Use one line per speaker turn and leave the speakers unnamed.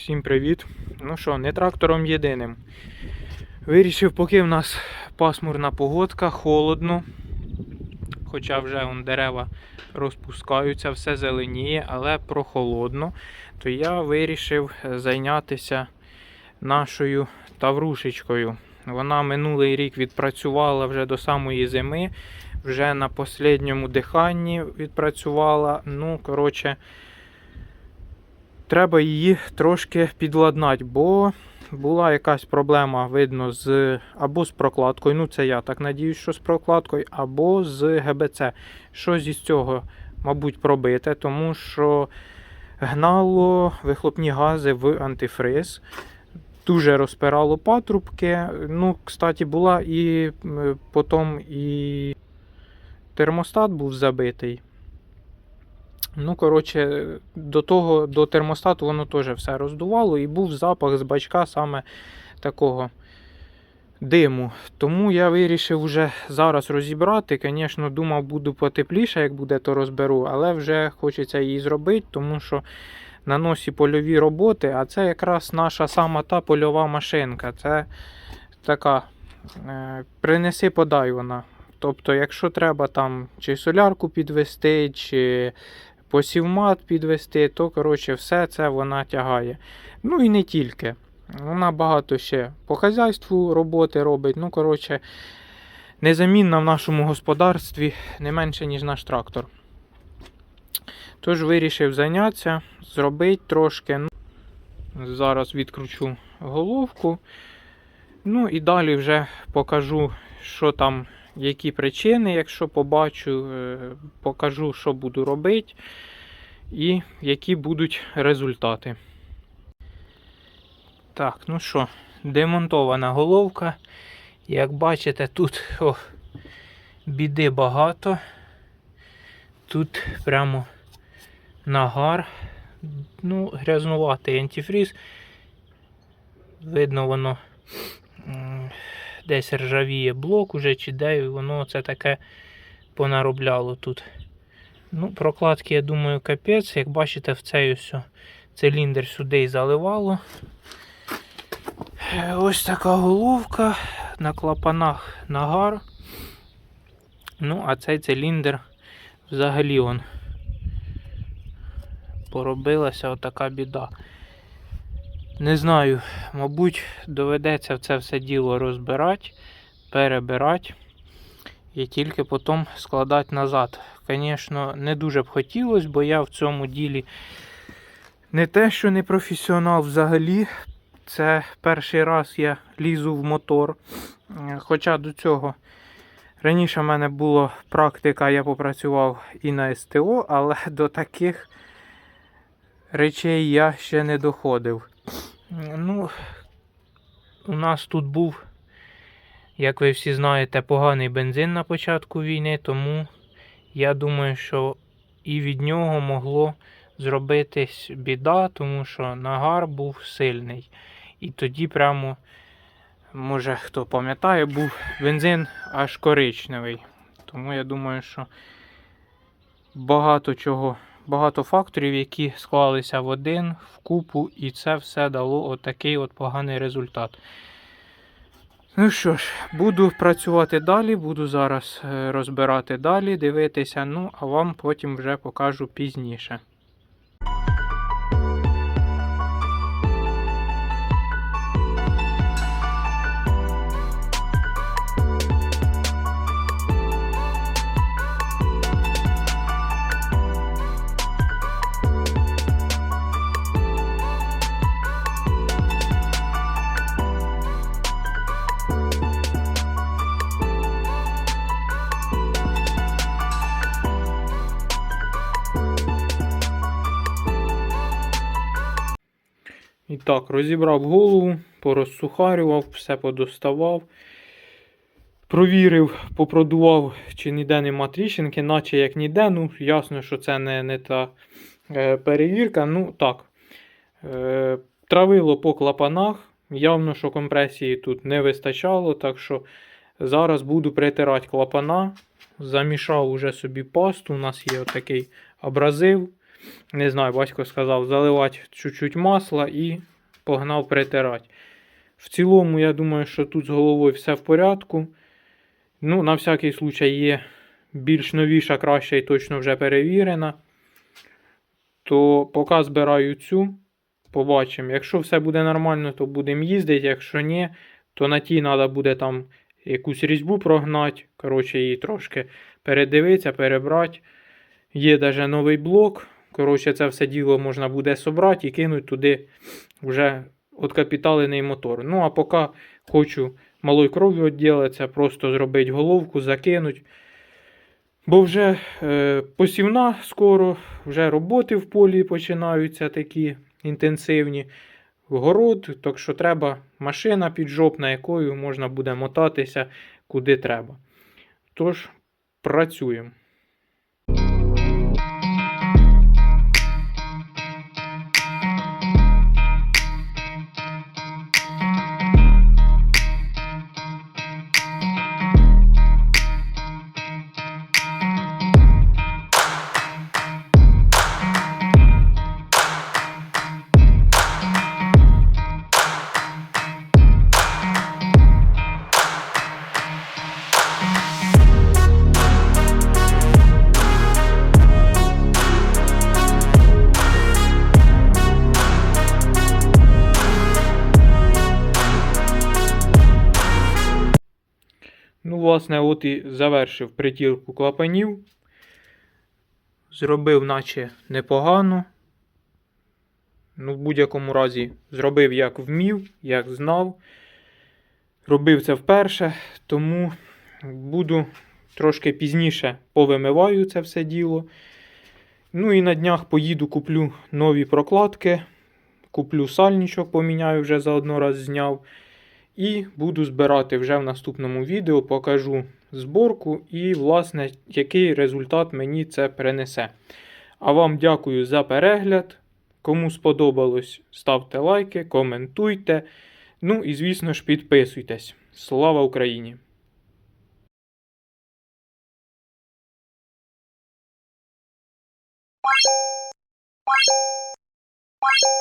Всім привіт. Ну що, не трактором єдиним. Вирішив, поки в нас пасмурна погодка, холодно. Хоча вже вон, дерева розпускаються, все зеленіє, але прохолодно. То я вирішив зайнятися нашою таврушечкою. Вона минулий рік відпрацювала вже до самої зими, вже на останньому диханні відпрацювала. Ну, коротше, треба її трошки підладнати, бо була якась проблема, видно, з або з прокладкою. Ну, це я так надіюсь, що з прокладкою, або з ГБЦ. Щось із цього, мабуть, пробите, тому що гнало вихлопні гази в антифриз. Дуже розпирало патрубки. Ну, кстати, була і потім і термостат був забитий. Ну, коротше, до того, до термостату воно теж все роздувало і був запах з бачка саме такого диму. Тому я вирішив вже зараз розібрати. Звісно, думав, буду потепліше, як буде, то розберу, але вже хочеться її зробити, тому що на носі польові роботи, а це якраз наша сама та польова машинка. Це така е, принеси подай вона. Тобто, якщо треба там чи солярку підвести, чи посівмат підвести, то коротше, все це вона тягає. Ну і не тільки. Вона багато ще по хазяйству роботи робить. Ну, коротше, незамінна в нашому господарстві не менше, ніж наш трактор. Тож вирішив зайнятися, зробити трошки. Ну, зараз відкручу головку. Ну і далі вже покажу, що там, які причини, якщо побачу, е, покажу, що буду робити і які будуть результати. Так, ну що, демонтована головка. Як бачите, тут о, біди багато. Тут прямо нагар. Ну, грязнуватий антифріз. Видно, воно десь ржавіє блок уже чи де, і воно це таке понаробляло тут. Ну, Прокладки, я думаю, капець. Як бачите, в цей ось циліндр сюди і заливало. Ось така головка. На клапанах нагар. Ну, а цей циліндр взагалі он поробилася отака біда. Не знаю, мабуть, доведеться це все діло розбирати, перебирати і тільки потім складати назад. Звісно, не дуже б хотілося, бо я в цьому ділі не те, що не професіонал взагалі. Це перший раз я лізу в мотор. Хоча до цього раніше в мене була практика, я попрацював і на СТО, але до таких речей я ще не доходив. Ну, у нас тут був, як ви всі знаєте, поганий бензин на початку війни, тому я думаю, що і від нього могло зробитись біда, тому що нагар був сильний. І тоді прямо, може хто пам'ятає, був бензин аж коричневий. Тому я думаю, що багато чого, багато факторів, які склалися в один, в купу, і це все дало отакий от поганий результат. Ну що ж, буду працювати далі, буду зараз е, розбирати далі, дивитися, ну а вам потім вже покажу пізніше. І так, розібрав голову, порозсухарював, все подоставав. Провірив, попродував, чи ніде нема тріщинки, наче як ніде. Ну, ясно, що це не, не та е, перевірка. Ну, так. Е, травило по клапанах. Явно, що компресії тут не вистачало, так що зараз буду притирати клапана. Замішав уже собі пасту. У нас є отакий абразив. Не знаю, батько сказав заливати чуть-чуть масла і погнав притирати. В цілому, я думаю, що тут з головою все в порядку. Ну, на всякий случай є більш новіша, краща і точно вже перевірена. То поки збираю цю, побачимо. Якщо все буде нормально, то будемо їздити. Якщо ні, то на тій треба буде там якусь різьбу прогнати. Коротше, її трошки передивитися, перебрати. Є навіть новий блок. Коротше, це все діло можна буде собрати і кинути туди вже откапіталений мотор. Ну, а поки хочу малою кров'ю відділитися, просто зробити головку, закинути. Бо вже е, посівна скоро, вже роботи в полі починаються такі інтенсивні. Город, так що треба машина піджопна, якою можна буде мотатися куди треба. Тож, працюємо. Ну, власне, от і завершив притірку клапанів. Зробив, наче непогано. Ну, в будь-якому разі, зробив як вмів, як знав. Робив це вперше, тому буду трошки пізніше повимиваю це все діло. Ну і на днях поїду, куплю нові прокладки. Куплю сальничок, поміняю вже заодно раз зняв. І буду збирати вже в наступному відео, покажу зборку і, власне, який результат мені це принесе. А вам дякую за перегляд. Кому сподобалось, ставте лайки, коментуйте. Ну і, звісно ж, підписуйтесь. Слава Україні!
You.